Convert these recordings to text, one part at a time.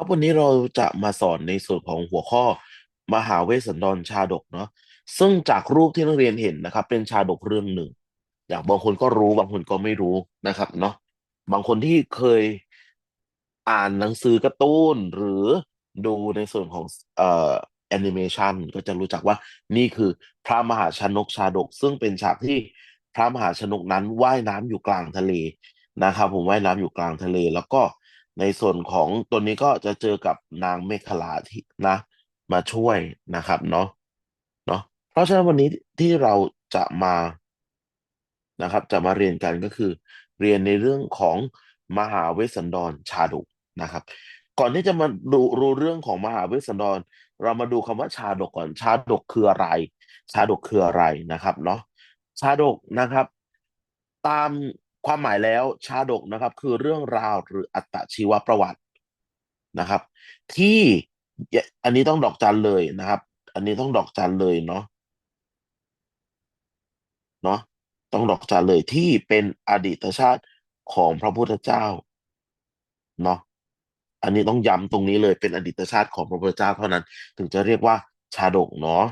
ครับวันนี้เราจะมาสอนในส่วนของหัวข้อมหาเวสสันดรชาดกเนาะซึ่งจากรูปที่นักเรียนเห็นนะครับ เป็นชาดกเรื่องหนึ่ง อย่างบางคนก็รู้บางคนก็ไม่รู้นะครับเนาะบางคนที่เคยอ่านหนังสือการ์ตูนหรือดูในส่วนของเอ่อแอนิเมชันก็จะรู้จักว่านี่คือพระมหาชนกชาดก ซึ่งเป็นฉากที่พระมหาชนกนั้นว่ายน้ำอยู่กลางทะเลนะครับ ผมว่ายน้ำอยู่กลางทะเล แล้วก็ ในส่วนของตัวนี้ก็จะเจอกับนางเมขลาที่นะ มาช่วยนะครับเนาะเนาะเพราะฉะนั้นวันนี้ที่เราจะมานะครับ จะมาเรียนกันก็คือ เรียนในเรื่องของมหาเวสสันดรชาดกนะครับ ก่อนที่จะมาดูรู้เรื่องของมหาเวสสันดร เรามาดูคำว่าชาดกก่อนชาดกคืออะไร ชาดกคืออะไรนะครับเนาะชาดกนะครับ ตาม ความหมายแล้วชาดกนะครับ คือเรื่องราวหรืออัตชีวประวัตินะครับ ที่อันนี้ต้องดอกจันเลยนะครับ อันนี้ต้องดอกจันเลยเนาะเนาะต้องดอกจันเลยที่เป็นอดีตชาติของพระพุทธเจ้าเนาะอันนี้ต้องย้ำตรงนี้เลยเป็นอดีตชาติของพระพุทธเจ้าเท่านั้น ถึงจะเรียกว่าชาดกเนาะ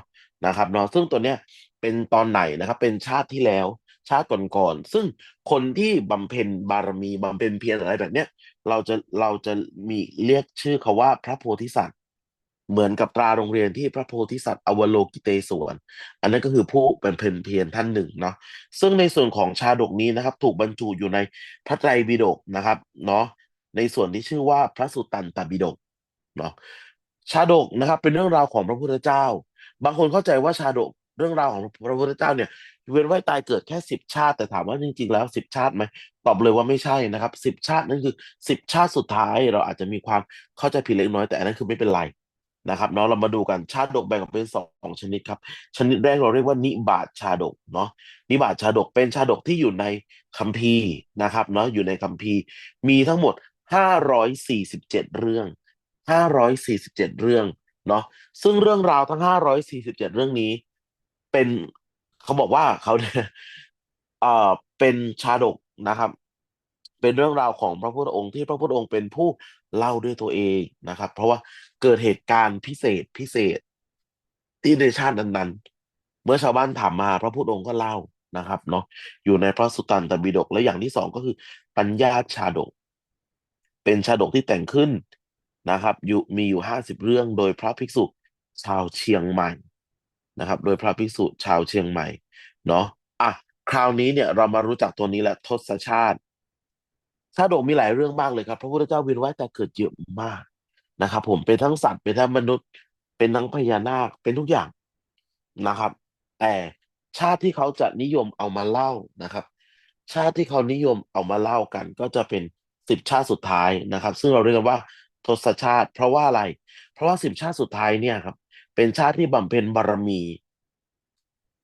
นะครับเนาะซึ่งตัวเนี้ยเป็นตอนไหนนะครับ เป็นชาติที่แล้ว ชาติก่อนๆซึ่งคนที่บำเพ็ญบารมีบำเพ็ญเพียรอะไรแบบเนี้ยเราจะเราจะมีเรียกชื่อเขาว่าพระโพธิสัตว์ เหมือนกับตราโรงเรียนที่พระโพธิสัตว์อวโลกิเตศวรอันนั้นก็คือผู้เป็นเพนเพียรท่านหนึ่งเนาะซึ่งในส่วนของชาดกนี้นะครับ ถูกบรรจุอยู่ในพระไตรปิฎกนะครับเนาะในส่วนที่ชื่อว่าพระสุตตันตปิฎกเนาะชาดกนะครับเป็นเรื่องราวของพระพุทธเจ้า บางคนเข้าใจว่าชาดกเรื่องราวของพระพุทธเจ้าเนี่ย เวียนว่ายตายเกิดแค่สิบชาติ แต่ถามว่าจริง ๆ แล้วสิบชาติไหมตอบเลยว่าไม่ใช่นะครับสิบชาตินั่นคือสิบชาติสุดท้าย เราอาจจะมีความเข้าใจผิดเล็กน้อยแต่อันนั้นคือไม่เป็นไรนะครับเนาะเรามาดูกันชาดกแบ่งออกเป็นสองชนิดครับชนิดแรกเราเรียกว่านิบาตชาดกเนาะนิบาตชาดกเป็นชาดกที่อยู่ในคัมภีร์นะครับเนาะอยู่ในคัมภีร์ มีทั้งหมดห้าร้อยสี่สิบเจ็ดเรื่องห้าร้อยสี่สิบเจ็ดเรื่องเนาะซึ่งเรื่องราวทั้งห้าร้อยสี่สิบเจ็ดเรื่องนี้ เป็น เขาบอกว่าเขาเนี่ยเอ่อเป็นชาดกนะครับ เป็นเรื่องราวของพระพุทธองค์ที่พระพุทธองค์เป็นผู้เล่าด้วยตัวเองนะครับ เพราะว่าเกิดเหตุการณ์พิเศษพิเศษที่ในชาตินั้นๆ เมื่อชาวบ้านถามมาพระพุทธองค์ก็เล่านะครับเนาะอยู่ในพระสุตตันตปิฎกและอย่างที่สองก็คือ ปัญญาชาดก เป็นชาดกที่แต่งขึ้นนะครับอยู่มีอยู่ห้าสิบเรื่องโดยพระภิกษุชาวเชียงใหม่ นะครับ โดยพระภิกษุชาวเชียงใหม่เนาะอะคราวนี้เนี่ยเรามารู้จักตัวนี้แหละทศชาติชาดกมีหลายเรื่องมากเลยครับ พระพุทธเจ้าเวียนว่ายแต่เกิดเยอะมากนะครับ ผมเป็นทั้งสัตว์เป็นทั้งมนุษย์ เป็นทั้งพญานาคเป็นทุกอย่างนะครับ แต่ชาติที่เขาจะนิยมเอามาเล่านะครับ ชาติที่เขานิยมเอามาเล่ากัน ก็จะเป็นสิบชาติสุดท้ายนะครับ ซึ่งเราเรียกว่าทศชาติ เพราะว่าอะไร เพราะว่าสิบชาติสุดท้ายเนี่ยครับ เป็นชาติที่บำเพ็ญบารมี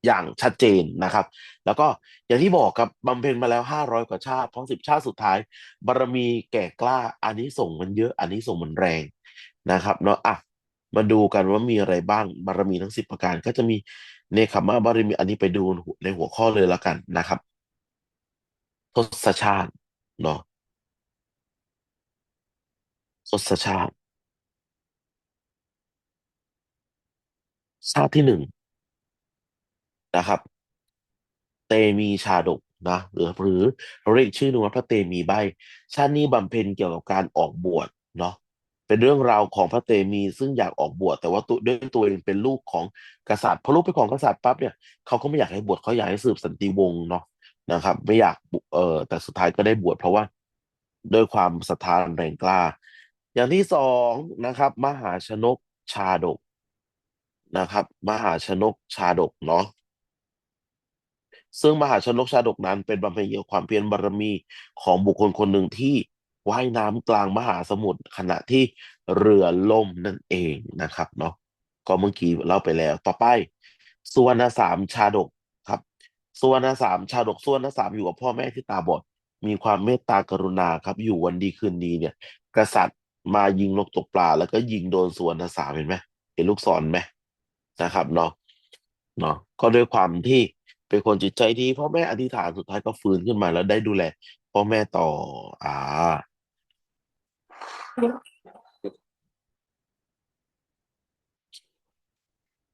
อย่างชัดเจนนะครับ แล้วก็อย่างที่บอกครับบำเพ็ญมาแล้วห้าร้อยกว่าชาติเพราะสิบชาติสุดท้าย บารมีแก่กล้า อันนี้ส่งมันเยอะ อันนี้ส่งมันแรงนะครับเนาะอะมาดูกันว่ามีอะไรบ้างบารมีทั้งสิบประการ ก็จะมีเนคขมะบารมีอันนี้ไปดูในหัวข้อเลยแล้วกันนะครับทศชาติเนาะทศชาติ ชาติที่หนึ่งนะครับ เตมีชาดกนะหรือหรือเราเรียกชื่อนึ่งว่าพระเตมีใบ ชาตินี้บำเพ็ญเกี่ยวกับการออกบวชเนาะเป็นเรื่องราวของพระเตมีซึ่งอยากออกบวชแต่ว่าตัวด้วยตัวเองเป็นลูกของกษัตริย์พอลูกเป็นของกษัตริย์ปั๊บเนี่ยเขาก็ไม่อยากให้บวชเขาอยากให้สืบสันติวงศ์เนาะนะครับ ไม่อยากเออแต่สุดท้ายก็ได้บวชเพราะว่าด้วยความศรัทธาแรงกล้า อย่างที่สองนะครับ มหาชนกชาดก นะครับ มหาชนกชาดกเนาะซึ่งมหาชนกชาดกนั้นเป็นบำเพ็ญเกี่ยวความเพียรบารมีของบุคคลคนหนึ่งที่ว่ายน้ำกลางมหาสมุทรขณะที่เรือล่มนั่นเองนะครับเนาะก็เมื่อกี้เล่าไปแล้ว ต่อไปสุวรรณสามชาดกครับสุวรรณสามชาดกสุวรรณสามอยู่กับพ่อแม่ที่ตาบอดมีความเมตตากรุณาครับ อยู่วันดีคืนดีเนี่ย กษัตริย์มายิงนกตกปลา แล้วก็ยิงโดนสุวรรณสามเห็นไหมเห็นลูกศรไหม นะครับเนาะเนาะก็ด้วยความที่เป็นคนจิตใจดีพ่อแม่อธิษฐานสุดท้ายก็ฟื้นขึ้นมาแล้วได้ดูแลพ่อแม่ต่อ อ่า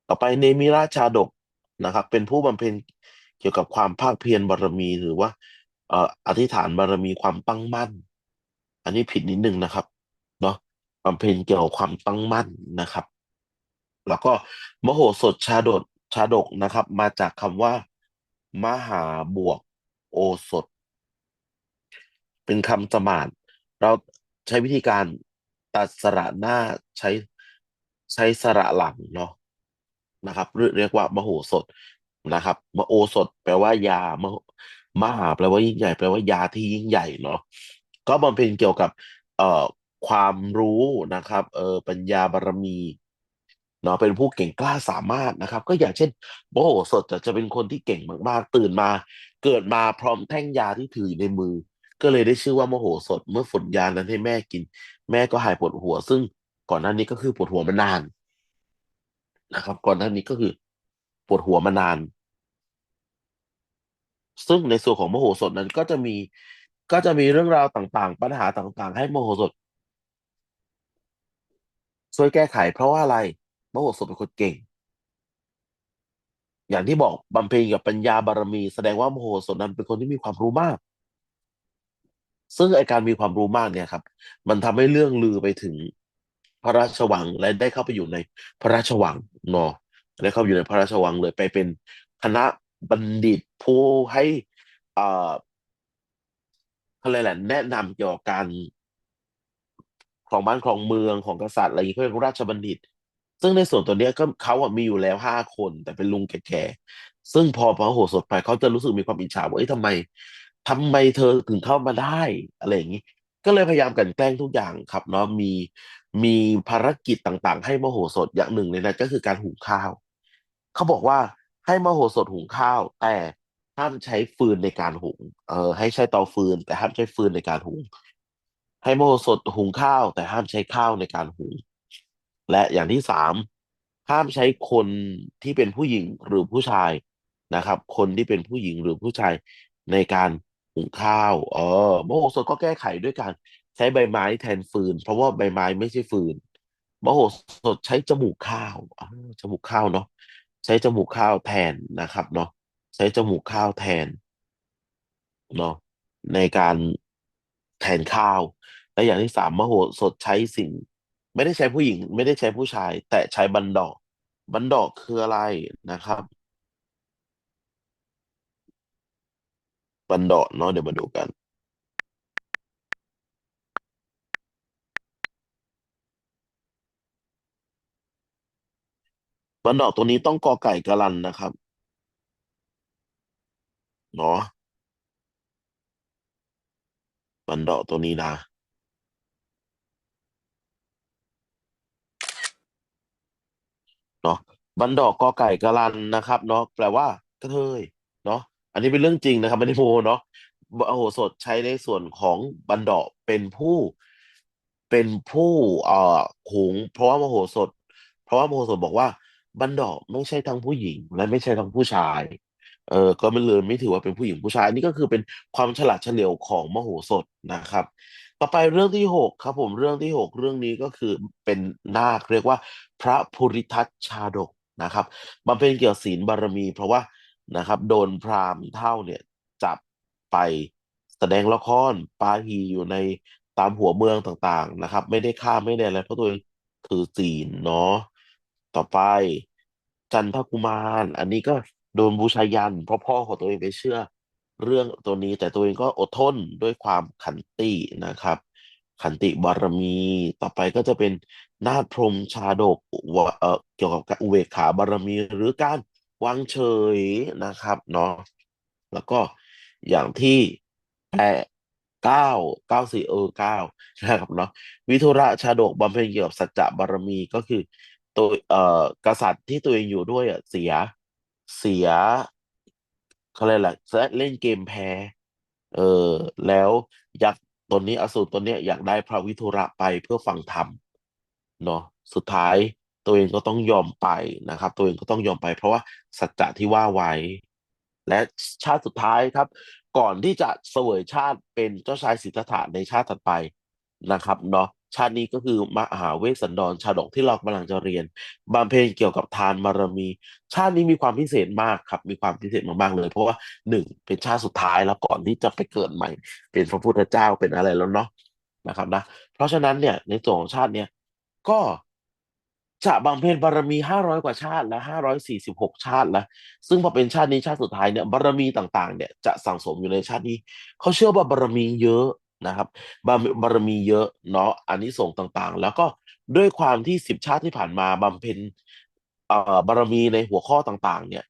ต่อไปเนมิราชาดกนะครับ เป็นผู้บำเพ็ญเกี่ยวกับความภาคเพียรบารมีหรือว่าเอ่ออธิษฐานบารมีความตั้งมั่น อันนี้ผิดนิดนึงนะครับ เนาะบำเพ็ญเกี่ยวกับความตั้งมั่นนะครับ แล้วก็มโหสถชาดกชาดกนะครับ มาจากคำว่า มหาบวกโอสถ เป็นคำสมานเราใช้วิธีการตัดสระหน้าใช้ใช้สระหลังเนาะนะครับเรียกว่ามโหสถนะครับมโอสถ แปลว่ายามหมหาแปลว่ายิ่งใหญ่แปลว่ายาที่ยิ่งใหญ่เนาะก็บำเพ็ญเกี่ยวกับ เอ่อความรู้นะครับ เออปัญญาบารมี เนาะเป็นผู้เก่งกล้าสามารถนะครับ ก็อย่างเช่นมโหสถจะจะเป็นคนที่เก่งมากๆ ตื่นมา เกิดมาพร้อมแท่งยาที่ถืออยู่ในมือ ก็เลยได้ชื่อว่าโมโหสถเมื่อฝนยานั้นให้แม่กิน แม่ก็หายปวดหัว ซึ่งก่อนหน้านี้ก็คือปวดหัวมานานนะครับ ก่อนหน้านี้ก็คือปวดหัวมานาน ซึ่งในส่วนของโมโหสถนั้นก็จะมีก็จะมีเรื่องราวต่างๆ ปัญหาต่างๆ ให้โมโหสถช่วยแก้ไขเพราะว่าอะไร มโหสถเป็นคนเก่ง อย่างที่บอกบำเพ็ญกับปัญญาบารมี แสดงว่ามโหสถนั้นเป็นคนที่มีความรู้มาก ซึ่งไอการมีความรู้มากเนี่ยครับ มันทำให้เรื่องลือไปถึงพระราชวังและได้เข้าไปอยู่ในพระราชวังเนาะได้เข้าไปอยู่ในพระราชวังเลยไปเป็นคณะบัณฑิตผู้ให้อ่าอะไรแหละแนะนำเกี่ยวกับการของบ้านของเมืองของกษัตริย์อะไรอย่างนี้เขาเรียกว่าราชบัณฑิต ซึ่งในส่วนตัวเนี้ยก็เขาอะมีอยู่แล้วห้าคนแต่เป็นลุงแก่ๆซึ่งพอพระโหสถไปเขาจะรู้สึกมีความอิจฉาว่าเอ้ยทำไมทำไมเธอถึงเข้ามาได้ อะไรอย่างนี้ก็เลยพยายามกันแกล้งทุกอย่างครับเนาะมีมีภารกิจต่างๆ ให้มโหสถอย่างหนึ่งในนั้นก็คือการหุงข้าว เขาบอกว่าให้มโหสถหุงข้าว แต่ห้ามใช้ฟืนในการหุง เออ ให้ใช้เตาฟืน แต่ห้ามใช้ฟืนในการหุง ให้มโหสถหุงข้าว แต่ห้ามใช้ข้าวในการหุง และอย่างที่สามห้ามใช้คนที่เป็นผู้หญิงหรือผู้ชายนะครับ คนที่เป็นผู้หญิงหรือผู้ชายในการหุงข้าวเออมโหสถก็แก้ไขด้วยการใช้ใบไม้แทนฟืน เพราะว่าใบไม้ไม่ใช่ฟืนมโหสถใช้จมูกข้าวอจมูกข้าวเนาะใช้จมูกข้าวแทนนะครับเนาะใช้จมูกข้าวแทนเนาะในการแทนข้าว และอย่างที่สามมโหสถใช้สิ่ง ไม่ได้ใช้ผู้หญิง ไม่ได้ใช้ผู้ชาย แต่ใช้บันดอกบันดอกคืออะไรนะครับ บันดอกเนาะเดี๋ยวมาดูกัน บันดอกตัวนี้ต้องกอไก่กะลันนะครับเนาะบันดอกตัวนี้นะ เนาะบันดอกกอไก่กะลันนะครับเนาะแปลว่ากระเทยเนาะอันนี้เป็นเรื่องจริงนะครับไม่ได้โมเนาะโมโหสถใช้ในส่วนของบันดอกเป็นผู้เป็นผู้เอ่อหุงเพราะว่ามโหสถ เพราะว่ามโหสถบอกว่าบันดอกไม่ใช่ทั้งผู้หญิง และไม่ใช่ทั้งผู้ชาย เออก็ไม่เลยไม่ถือว่าเป็นผู้หญิงผู้ชายอันนี่ก็คือเป็นความฉลาดเฉลียวของมโหสถนะครับ ต่อไปเรื่องที่หกครับผมเรื่องที่หกเรื่องนี้ก็คือเป็นนาคเรียกว่า พระภูริทัตชาดกนะครับมันเป็นเกี่ยวกับศีลบารมีเพราะว่านะครับ โดนพราหมณ์เฒ่าเนี่ยจับไปแสดงละครปาหีอยู่ในตามหัวเมืองต่างๆนะครับ ไม่ได้ฆ่าไม่ได้อะไรเพราะตัวเองถือศีลเนาะต่อไปจันทกุมาร อันนี้ก็โดนบูชายัน เพราะพ่อของตัวเองไปเชื่อเรื่องตัวนี้ แต่ตัวเองก็อดทนด้วยความขันตินะครับ ขันติบารมี ต่อไปก็จะเป็น นาถพรหมชาดกวเอ่อเกี่ยวกับอุเบกขาบารมีหรือการวางเฉยนะครับเนาะแล้วก็อย่างที่แปดเก้าเก้าสี่เออเก้านะครับเนาะวิทุระชาดกบำเพ็ญเกี่ยวกับสัจจะบารมีก็คือตัวเอ่อกษัตริย์ที่ตัวเองอยู่ด้วยอะเสียเสียเขาเรียกอะไรเล่นเกมแพ้เออแล้วยักษ์ตนนี้อสูรตนเนี้ยอยากได้พระวิทุระไปเพื่อฟังธรรม เนาะสุดท้ายตัวเองก็ต้องยอมไปนะครับ ตัวเองก็ต้องยอมไป เพราะว่าสัจจะที่ว่าไว้ และชาติสุดท้ายครับ ก่อนที่จะเสวยชาติเป็นเจ้าชายสิทธัตถะในชาติถัดไปนะครับเนาะชาตินี้ก็คือมหาเวสสันดรชาดกที่เรากำลังจะเรียนบำเพ็ญเกี่ยวกับทานบารมี ชาตินี้มีความพิเศษมากครับ มีความพิเศษมากๆเลย เพราะว่าหนึ่งเป็นชาติสุดท้ายแล้วก่อนที่จะไปเกิดใหม่ เป็นพระพุทธเจ้าเป็นอะไรแล้วเนาะนะครับนะเพราะฉะนั้นเนี่ยในส่วนของชาติเนี่ย ก็จะบำเพ็ญบารมีห้าร้อยกว่าชาติและห้าร้อยสี่สิบหกชาติแล้วซึ่งพอเป็นชาตินี้ชาติสุดท้ายเนี่ยบารมีต่างๆ เนี่ยจะสั่งสมอยู่ในชาตินี้ เขาเชื่อว่าบารมีเยอะนะครับบารบารมีเยอะเนาะอานิสงส์ต่างๆ แล้วก็ด้วยความที่สิบชาติที่ผ่านมาบำเพ็ญเอ่อบารมีในหัวข้อต่างๆ เนี่ย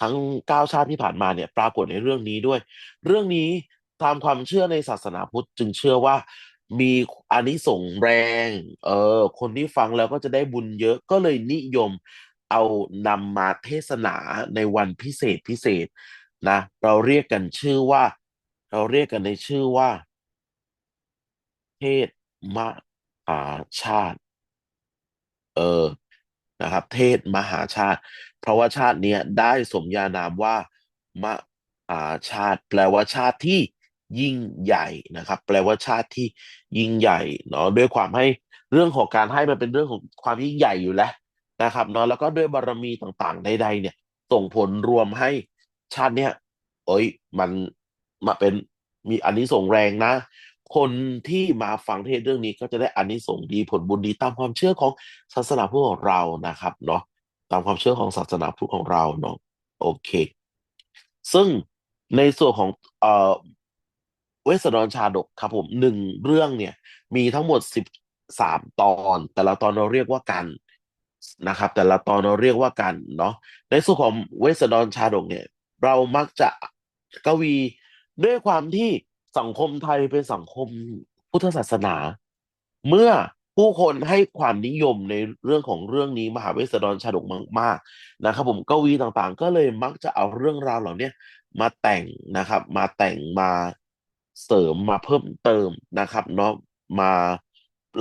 ทั้งเก้าชาติที่ผ่านมาเนี่ย ปรากฏในเรื่องนี้ด้วย เรื่องนี้ตามความเชื่อในศาสนาพุทธจึงเชื่อว่า มีอานิสงส์แรง เออ คนที่ฟังแล้วก็จะได้บุญเยอะก็เลยนิยมเอานำมาเทศนาในวันพิเศษพิเศษนะ เราเรียกกันชื่อว่า เราเรียกกันในชื่อว่า เทศมหาชาติ เออนะครับ เทศมหาชาติ เพราะว่าชาติเนี้ยได้สมญานามว่ามหาชาติ แปลว่าชาติที่ ยิ่งใหญ่นะครับ แปลว่าชาติที่ยิ่งใหญ่เนาะด้วยความให้เรื่องของการให้มันเป็นเรื่องของความยิ่งใหญ่อยู่แล้วนะครับเนาะแล้วก็ด้วยบารมีต่างๆใดๆเนี่ยส่งผลรวมให้ชาติเนี้ยเอ้ยมันมาเป็นมีอานิสงส์แรงนะ คนที่มาฟังเทศเรื่องนี้ก็จะได้อานิสงส์ดีผลบุญดีตามความเชื่อของศาสนาพุทธของเรานะครับเนาะตามความเชื่อของศาสนาพุทธของเราเนาะโอเค ซึ่งในส่วนของเอ่อ เวสสันดรชาดกครับผมหนึ่งเรื่องเนี่ย มีทั้งหมดสิบสามตอน แต่ละตอนเราเรียกว่ากันนะครับ แต่ละตอนเราเรียกว่ากันเนาะในส่วนของเวสสันดรชาดกเนี่ย เรามักจะกวีด้วยความที่สังคมไทยเป็นสังคมพุทธศาสนา เมื่อผู้คนให้ความนิยมในเรื่องของเรื่องนี้มหาเวสสันดรชาดกมากๆนะครับ ผมกวีต่างๆ ก็เลยมักจะเอาเรื่องราวเหล่านี้มาแต่งนะครับ มาแต่งมา เสริมมาเพิ่มเติมนะครับเนาะมา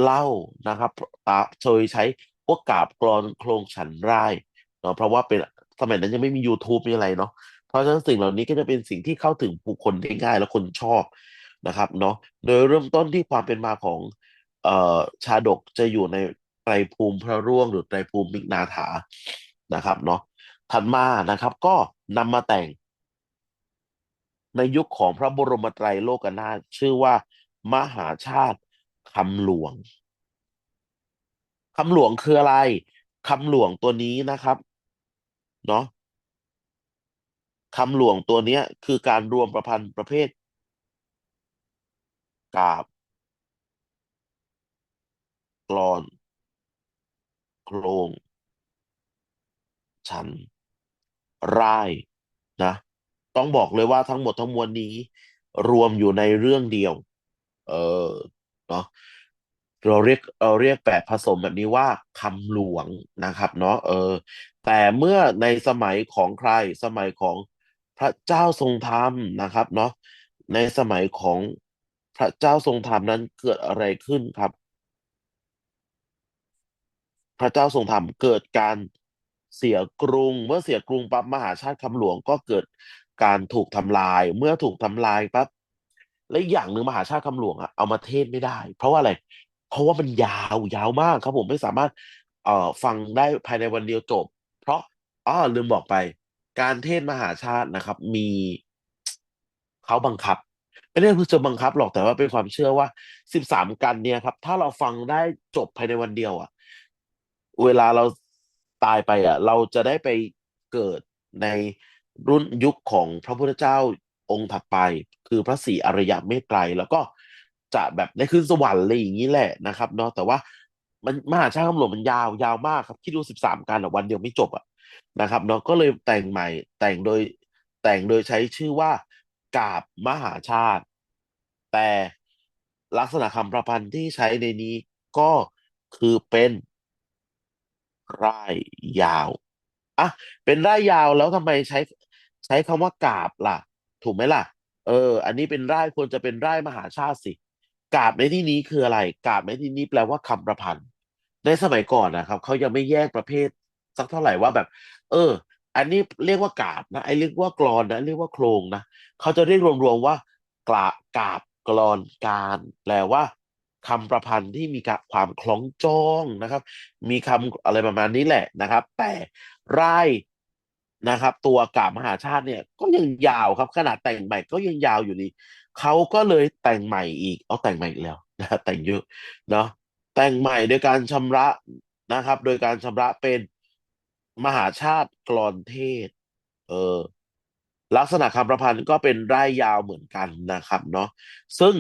เล่านะครับตาโดยใช้พวกกาบกลอนโครงฉันร่ายเนาะเพราะว่าเป็นสมัยนั้นยังไม่มี YouTube มีอะไรเนาะเพราะฉะนั้นสิ่งเหล่านี้ก็จะเป็นสิ่งที่เข้าถึงผู้คนได้ง่ายและคนชอบนะครับเนาะโดยเริ่มต้นที่ความเป็นมาของเอ่อชาดกจะอยู่ในไตรภูมิพระร่วงหรือไตรภูมิมิกนาถานะครับเนาะถัดมานะครับ ก็นำมาแต่ง ในยุคของพระบรมไตรโลกนาถชื่อว่า มหาชาติคำหลวงคำหลวงคืออะไรคำหลวงตัวนี้นะครับเนาะคำหลวงตัวเนี้ยคือการรวมประพันธ์ประเภทกาบกลอน โครงฉัน ร่าย นะ ต้องบอกเลยว่าทั้งหมดทั้งมวลนี้ รวมอยู่ในเรื่องเดียว เออเนาะเราเรียกเราเรียกแบบผสมแบบนี้ว่าคำหลวงนะครับ เนาะเออ แต่เมื่อในสมัยของใครสมัยของพระเจ้าทรงธรรมนะครับ เนาะในสมัยของพระเจ้าทรงธรรมนั้นเกิดอะไรขึ้นครับ พระเจ้าทรงธรรมเกิดการเสียกรุง เมื่อเสียกรุงปั๊บมหาชาติคำหลวงก็เกิด การถูกทำลาย เมื่อถูกทำลายปั๊บและอย่างหนึ่งมหาชาติคำหลวงอะเอามาเทศไม่ได้ เพราะว่าอะไร เพราะว่ามันยาวยาวมากครับผมไม่สามารถเอ่อฟังได้ภายในวันเดียวจบ เพราะอ้อลืมบอกไป การเทศมหาชาตินะครับ มีเขาบังคับไม่ได้คือจะบังคับหรอกแต่ว่าเป็นความเชื่อว่าสิบสามกันเนี่ยครับ ถ้าเราฟังได้จบภายในวันเดียวอะเวลาเราตายไปอะเราจะได้ไปเกิดใน รุ่นยุคของพระพุทธเจ้าองค์ถัดไป คือพระศรีอริยเมตไตรแล้วก็จะแบบได้ขึ้นสวรรค์อะไรอย่างนี้แหละนะครับเนาะแต่ว่ามันมหาชาติคำหลวงมันยาวยาวมากครับคิดดูสิบสามกันอะวันเดียวไม่จบอะนะครับเนาะก็เลยแต่งใหม่แต่งโดยแต่งโดยใช้ชื่อว่ากาบมหาชาติ แต่ลักษณะคำประพันธ์ที่ใช้ในนี้ก็คือเป็นร่ายยาวอะเป็นร่ายยาวแล้วทำไมใช้ ใช้คำว่ากาบล่ะ ถูกไหมล่ะ เออ อันนี้เป็นไร่ควรจะเป็นไร่มหาชาติสิกาบในที่นี้คืออะไร กาบในที่นี้แปลว่าคำประพันธ์ ในสมัยก่อนนะครับเขายังไม่แยกประเภท สักเท่าไหร่ว่าแบบ เออ อันนี้เรียกว่ากาบนะไอ้เรียกว่ากลอนนะเรียกว่าโครงนะเขาจะเรียกรวมๆว่ากลากาบกลอนการแปลว่าคำประพันธ์ที่มีความคล้องจองนะครับ มีคำอะไรประมาณนี้แหละนะครับ แต่ไร่ นะครับ ตัวกาบมหาชาติเนี่ยก็ยังยาวครับ ขนาดแต่งใหม่ก็ยังยาวอยู่ดีเขาก็เลยแต่งใหม่อีก เอาแต่งใหม่อีกแล้วนะแต่งเยอะเนาะแต่งใหม่โดยการชำระนะครับ โดยการชำระเป็นมหาชาติกลอนเทศ เออ ลักษณะคำประพันธ์ก็เป็นร่ายยาวเหมือนกันนะครับ เนาะซึ่ง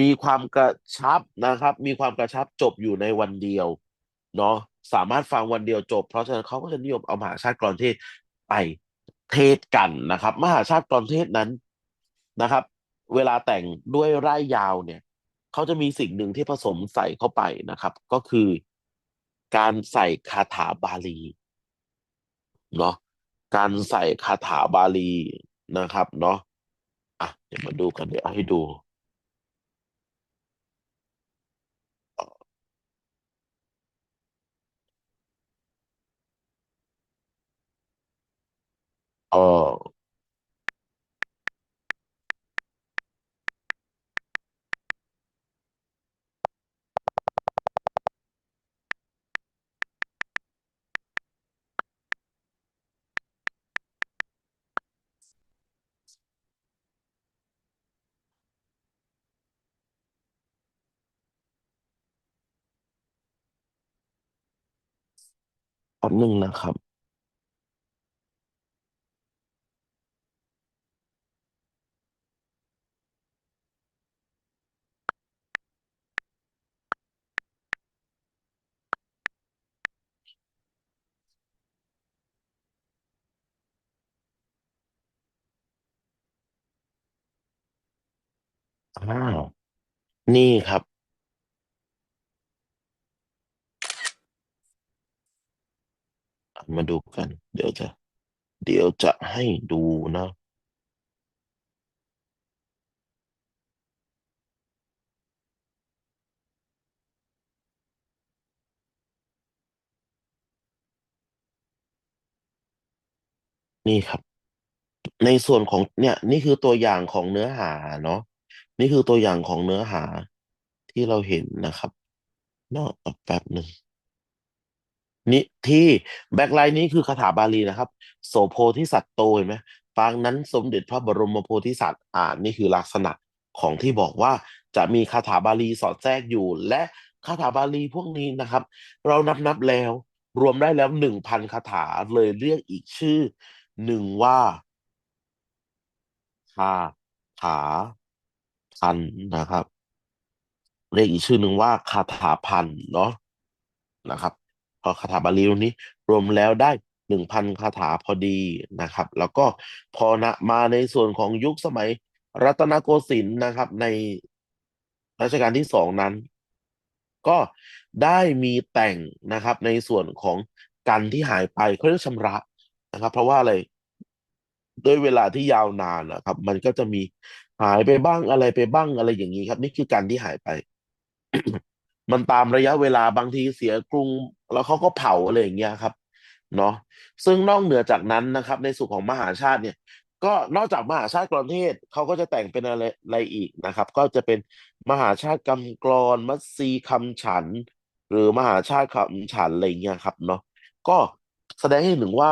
มีความกระชับนะครับ มีความกระชับจบอยู่ในวันเดียว เนาะสามารถฟังวันเดียวจบ เพราะฉะนั้นเขาก็จะนิยมเอามหาชาติกลอนเทศ ไปเทศกันนะครับ มหาชาติกลอนเทศนั้นนะครับ เวลาแต่งด้วยร่ายยาวเนี่ยเขาจะมีสิ่งหนึ่งที่ผสมใส่เข้าไปนะครับ ก็คือการใส่คาถาบาลีเนาะการใส่คาถาบาลีนะครับ เนาะอะเดี๋ยวมาดูกันเดี๋ยวให้ดู เออแป๊บนึงนะครับ อ้าว นี่ครับ มาดูกัน เดี๋ยวจะ เดี๋ยวจะให้ดูนะ นี่ครับ ในส่วนของเนี่ย นี่คือตัวอย่างของเนื้อหาเนาะ นี่คือตัวอย่างของเนื้อหาที่เราเห็นนะครับนาะแป๊บหนึ่งนี่ที่แบ็คไลน์นี้คือคาถาบาลีนะครับ โสโพธิสัตว์โตเห็นไหมปางนั้นสมเด็จพระบรมโพธิสัตว์อ่านนี่คือลักษณะของที่บอกว่าจะมีคาถาบาลีสอดแทรกอยู่ และคาถาบาลีพวกนี้นะครับ เรานับนับแล้ว รวมได้แล้วหนึ่งพันคาถาเลยเรียกอีกชื่อหนึ่งว่าคาถา พันนะครับเรียกอีกชื่อหนึ่งว่าคาถาพันเนาะนะครับพอคาถาบาลีตรงนี้รวมแล้วได้หนึ่งพันคาถาพอดีนะครับ แล้วก็พอนะมาในส่วนของยุคสมัยรัตนโกสินทร์นะครับ ในรัชกาลที่สองนั้น ก็ได้มีแต่งนะครับ ในส่วนของกันที่หายไปเขาเรียกชำระนะครับ เพราะว่าอะไรด้วยเวลาที่ยาวนานนะครับ มันก็จะมี หายไปบ้างอะไรไปบ้างอะไรอย่างนี้ครับ นี่คือการที่หายไป มันตามระยะเวลาบางทีเสียกรุง แล้วเขาก็เผาอะไรอย่างเงี้ยครับเนาะซึ่งนอกเหนือจากนั้นนะครับ ในส่วนของมหาชาติเนี่ย ก็นอกจากมหาชาติกลอนเทศเขาก็จะแต่งเป็นอะไรอะไรอีกนะครับ ก็จะเป็นมหาชาติกำกลอนมัสซีคำฉัน หรือมหาชาติคำฉันอะไรเงี้ยครับเนาะก็แสดงให้เห็นถึงว่า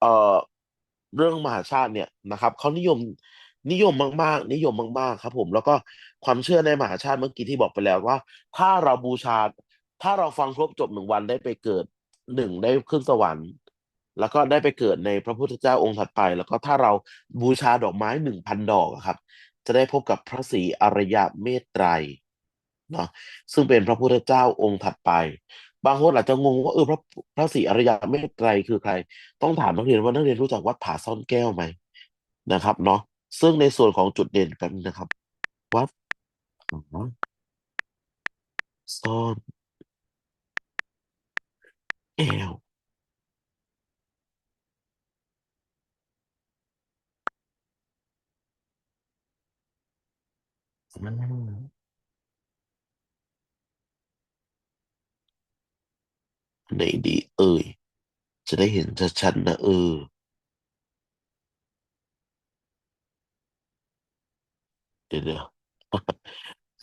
เอ่อเรื่องมหาชาติเนี่ยนะครับเขานิยม นิยมมากๆ นิยมมากๆ ครับผมแล้วก็ความเชื่อในมหาชาติเมื่อกี้ที่บอกไปแล้วว่า ถ้าเราบูชา ถ้าเราฟังครบจบหนึ่งวันได้ไปเกิดหนึ่งได้ขึ้นสวรรค์ แล้วก็ได้ไปเกิดในพระพุทธเจ้าองค์ถัดไป แล้วก็ถ้าเราบูชาดอกไม้หนึ่งพันดอกครับ จะได้พบกับพระศรีอริยเมตไตรเนาะซึ่งเป็นพระพุทธเจ้าองค์ถัดไป บางคนอาจจะงงว่าเออพระพระศรีอริยเมตไตรคือใคร ต้องถามนักเรียนว่านักเรียนรู้จักวัดผาซ่อนแก้วไหมนะครับเนาะ ซึ่งในส่วนของจุดเด่นกันนะครับ วัดซ่อนแก้วอืมไหนดี เอ่ย จะได้เห็นชัดๆนะเออ เดี๋ยว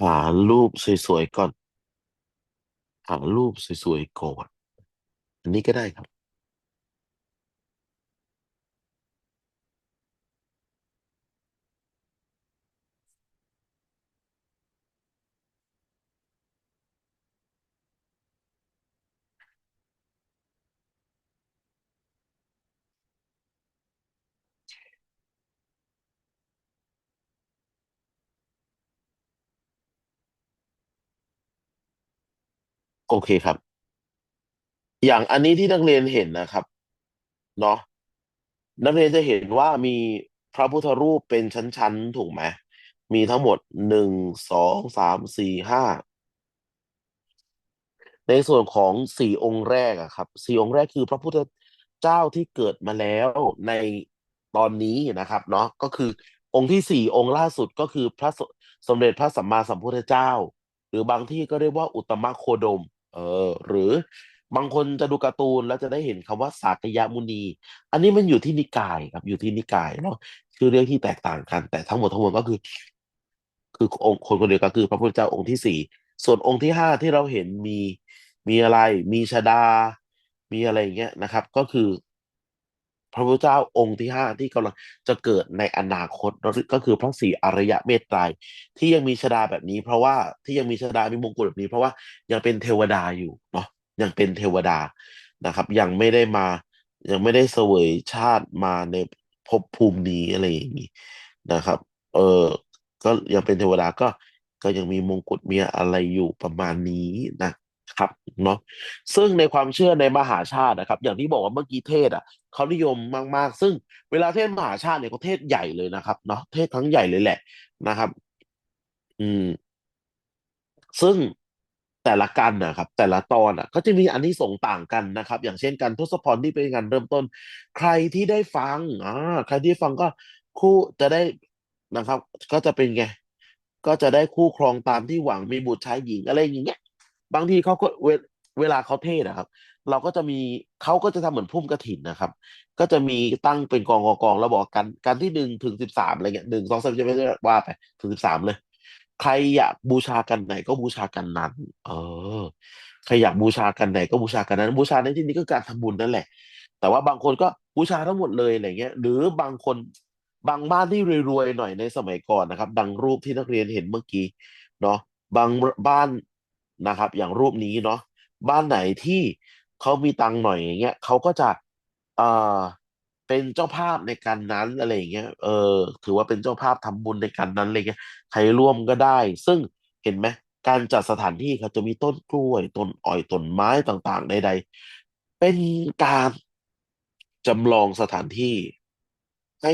หารูปสวยๆก่อน หารูปสวยๆก่อน อันนี้ก็ได้ครับ โอเคครับ อย่างอันนี้ที่นักเรียนเห็นนะครับ เนาะนักเรียนจะเห็นว่ามีพระพุทธรูปเป็นชั้นๆ ถูกไหมมีทั้งหมดหนึ่งสองสามสี่ห้าในส่วนของสี่องค์แรกอะครับสี่องค์แรกคือพระพุทธเจ้าที่เกิดมาแล้วในตอนนี้นะครับ เนาะก็คือองค์ที่สี่องค์ล่าสุดก็คือพระสสมเด็จพระสัมมาสัมพุทธเจ้า หรือบางที่ก็เรียกว่าอุตตมโคดม เออหรือบางคนจะดูการ์ตูนแล้วจะได้เห็นคำว่าสากยมุนี อันนี้มันอยู่ที่นิกายครับอยู่ที่นิกายเนาะคือเรื่องที่แตกต่างกัน แต่ทั้งหมดทั้งมวลก็คือ คือองค์คนคนเดียวกันคือ พระพุทธเจ้าองค์ที่สี่ส่วนองค์ที่ห้าที่เราเห็นมีมีอะไร มีชดา มีอะไรอย่างเงี้ยนะครับ ก็คือ พระพุทธเจ้าองค์ที่ห้าที่กำลังจะเกิดในอนาคตก็คือพระศรีอริยเมตไตรที่ยังมีชฎาแบบนี้ เพราะว่าที่ยังมีชฎามีมงกุฎแบบนี้ เพราะว่ายังเป็นเทวดาอยู่เนาะยังเป็นเทวดานะครับ ยังไม่ได้มายังไม่ได้เสวยชาติมาในภพภูมินี้อะไรอย่างนี้นะครับ เออก็ยังเป็นเทวดาก็ก็ยังมีมงกุฎมีอะไรอยู่ประมาณนี้นะ ครับเนาะซึ่งในความเชื่อในมหาชาตินะครับ อย่างที่บอกว่าเมื่อกี้เทศอะเขานิยมมาก ๆ ซึ่งเวลาเทศมหาชาติเนี่ยเขาเทศใหญ่เลยนะครับเนาะเทศครั้งใหญ่เลยแหละนะครับ อืม ซึ่งแต่ละกันนะครับ แต่ละตอนอะก็จะมีอานิสงส์ต่างกันนะครับ อย่างเช่นการทศพรที่เป็นงานเริ่มต้น ใครที่ได้ฟังอ่าใครที่ฟังก็คู่จะได้นะครับ ก็จะเป็นไงก็จะได้คู่ครองตามที่หวังมีบุตรชายหญิงอะไรอย่างเงี้ย บางทีเขาก็เวเวลาเขาเทศนะครับ เราก็จะมีเขาก็จะทำเหมือนพุ่มกฐินนะครับ ก็จะมีตั้งเป็นกองกองกองแล้วบอกกันกันที่หนึ่งถึงสิบสามอะไรเงี้ยหนึ่งสองสามจะไม่ได้ว่าไปถึงสิบสามเลย ใครอยากบูชากันไหนก็บูชากันนั้น เออ ใครอยากบูชากันไหนก็บูชากันนั้น บูชาในที่นี้ก็การทำบุญนั่นแหละ แต่ว่าบางคนก็บูชาทั้งหมดเลยอะไรเงี้ย หรือบางคนบางบ้านที่รวยๆหน่อยในสมัยก่อนนะครับ ดังรูปที่นักเรียนเห็นเมื่อกี้เนาะบางบ้าน นะครับ อย่างรูปนี้เนาะบ้านไหนที่เขามีตังหน่อยอย่างเงี้ยเขาก็จะเอ่อเป็นเจ้าภาพในการนั้นอะไรอย่างเงี้ยเออถือว่าเป็นเจ้าภาพทำบุญในการนั้นอะไรเงี้ยใครร่วมก็ได้ ซึ่งเห็นไหมการจัดสถานที่เขาจะมีต้นกล้วยต้นอ้อยต้นไม้ต่างๆใดๆ เป็นการจำลองสถานที่ ให้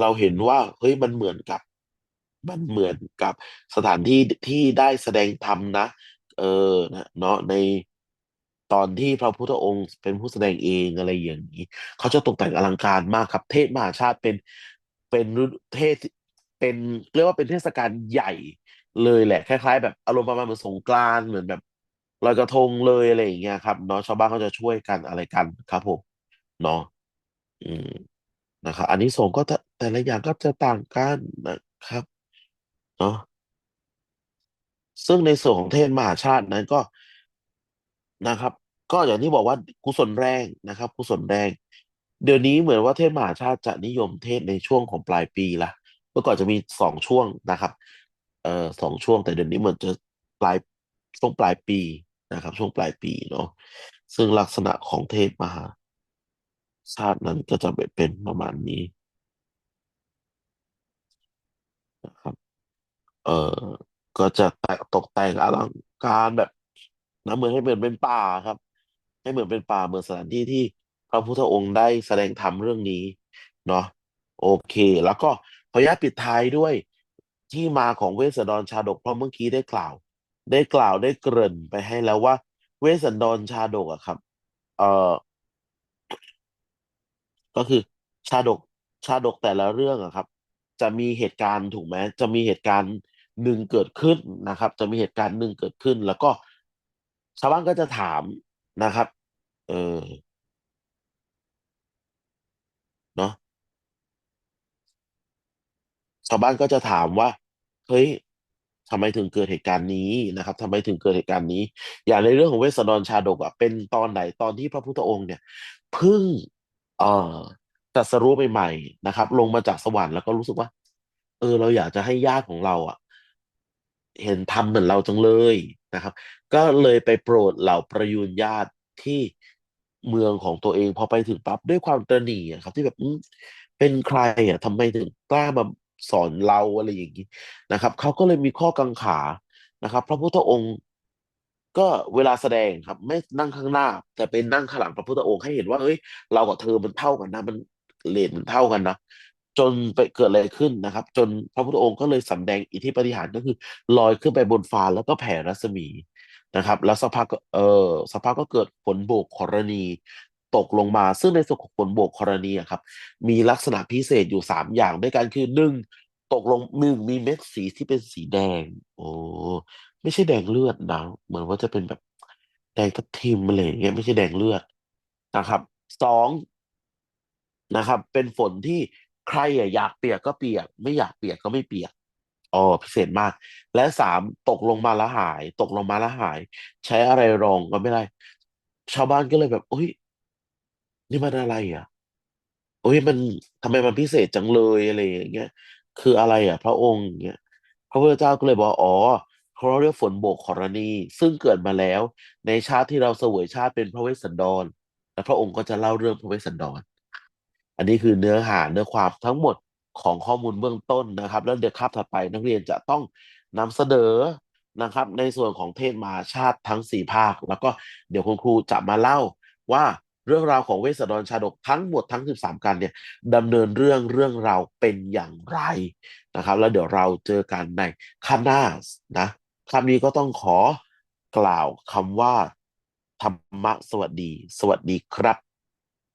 เราเห็นว่าเฮ้ยมันเหมือนกับ มันเหมือนกับสถานที่ที่ได้แสดงธรรมนะ เออนะเนาะในตอนที่พระพุทธองค์เป็นผู้แสดงเองอะไรอย่างนี้เขาจะตกแต่งอลังการมากครับ เทศมหาชาติเป็นเป็นเทศเป็นเรียกว่าเป็นเทศกาลใหญ่เลยแหละคล้าย ๆ แบบอารมณ์ประมาณเหมือนสงกรานต์เหมือนแบบลอยกระทงเลยอะไรอย่างเงี้ยครับเนาะชาวบ้านเขาจะช่วยกันอะไรกันครับผมเนาะอืมนะครับอันนี้สงก็แต่แต่ละอย่างก็จะต่างกันนะครับ เนาะ ซึ่งในส่วนของเทศมหาชาตินั้นก็นะครับ ก็อย่างที่บอกว่ากุศลแรงนะครับ กุศลแรง เดี๋ยวนี้เหมือนว่าเทศมหาชาติจะนิยมเทศในช่วงของปลายปีละเมื่อก่อนจะมีสองช่วงนะครับ เอ่อสองช่วงแต่เดี๋ยวนี้เหมือนจะปลายช่วงปลายปีนะครับ ช่วงปลายปีเนาะซึ่งลักษณะของเทศมหาชาตินั้นก็จะเป็นประมาณนี้นะครับ เอ่อ ก็จะแต่ตกแต่งอลังการแบบนะเหมือนให้เหมือนเป็นป่าครับ ให้เหมือนเป็นป่าเหมือนสถานที่ที่พระพุทธองค์ได้แสดงธรรมเรื่องนี้เนาะโอเค แล้วก็ขออนุญาตปิดท้ายด้วยที่มาของเวสสันดรชาดกเพราะเมื่อกี้ได้กล่าว ได้กล่าวได้เกริ่นไปให้แล้วว่า เวสสันดรชาดกอะครับ เอ่อก็คือชาดกชาดกแต่ละเรื่องอะครับ จะมีเหตุการณ์ถูกไหมจะมีเหตุการณ์ หนึ่งเกิดขึ้นนะครับ จะมีเหตุการณ์หนึ่งเกิดขึ้น แล้วก็ชาวบ้านก็จะถามนะครับ เออเนาะชาวบ้านก็จะถามว่าเฮ้ยทำไมถึงเกิดเหตุการณ์นี้นะครับทำไมถึงเกิดเหตุการณ์นี้ อย่างในเรื่องของเวสสันดรชาดกอะเป็นตอนไหนตอนที่พระพุทธองค์เนี่ยเพิ่งเอ่อตรัสรู้ใหม่ๆนะครับ ลงมาจากสวรรค์แล้วก็รู้สึกว่า เออ เราอยากจะให้ญาติของเราอะ เห็นทำเหมือนเราจังเลยนะครับ ก็เลยไปโปรดเหล่าประยุรญาติที่เมืองของตัวเองพอไปถึงปั๊บด้วยความตระหนี่อะครับ ที่แบบเป็นใครอะทำไมถึงกล้ามาสอนเราอะไรอย่างนี้นะครับเขาก็เลยมีข้อกังขานะครับ พระพุทธองค์ก็เวลาแสดงครับ ไม่นั่งข้างหน้า แต่เป็นนั่งข้างหลังพระพุทธองค์ให้เห็นว่าเอ้ยเรากับเธอมันเท่ากันนะ มันเรทมันเท่ากันนะ จนไปเกิดอะไรขึ้นนะครับ จนพระพุทธองค์ก็เลยสำแดงอิทธิปฏิหารก็คือลอยขึ้นไปบนฟ้าแล้วก็แผ่รัศมีนะครับ แล้วสักพักก็เออสักพักก็เกิดฝนโบกธรณีตกลงมาซึ่งในส่วนของฝนโบกธรณีอะครับ มีลักษณะพิเศษอยู่สามอย่างด้วยกันคือหนึ่งตกลงหนึ่งมีเม็ดสีที่เป็นสีแดง โอ้ไม่ใช่แดงเลือดนะเหมือนว่าจะเป็นแบบแดงทับทิมอะไรอย่างเงี้ยไม่ใช่แดงเลือดนะครับสองนะครับ เป็นฝนที่ ใครอะอยากเปียกก็เปียก ไม่อยากเปียกก็ไม่เปียกอ๋อพิเศษมาก และสามตกลงมาแล้วหาย ตกลงมาแล้วหาย ใช้อะไรรองก็ไม่ได้ ชาวบ้านก็เลยแบบโอ้ยนี่มันอะไรอะโอ้ยมันทำไมมันพิเศษจังเลยอะไรอย่างเงี้ยคืออะไรอะ พระองค์อย่างเงี้ยพระพุทธเจ้าก็เลยบอกอ๋อเขาเรียกฝนโบกขรณี ซึ่งเกิดมาแล้ว ในชาติที่เราเสวยชาติเป็นพระเวสสันดร และพระองค์ก็จะเล่าเรื่องพระเวสสันดร อันนี้คือเนื้อหาเนื้อความทั้งหมดของข้อมูลเบื้องต้นนะครับ แล้วเดี๋ยวคาบถัดไปนักเรียนจะต้องนำเสนอนะครับ ในส่วนของเทศมาชาติทั้งสี่ภาค แล้วก็เดี๋ยวคุณครูจะมาเล่าว่าเรื่องราวของเวสสันดรชาดกทั้งหมดทั้งสิบสามกันเนี่ยดำเนินเรื่องเรื่องราวเป็นอย่างไรนะครับ แล้วเดี๋ยวเราเจอกันในคาบหน้านะคำนี้ก็ต้องขอกล่าวคำว่า ธรรมะสวัสดี สวัสดีครับ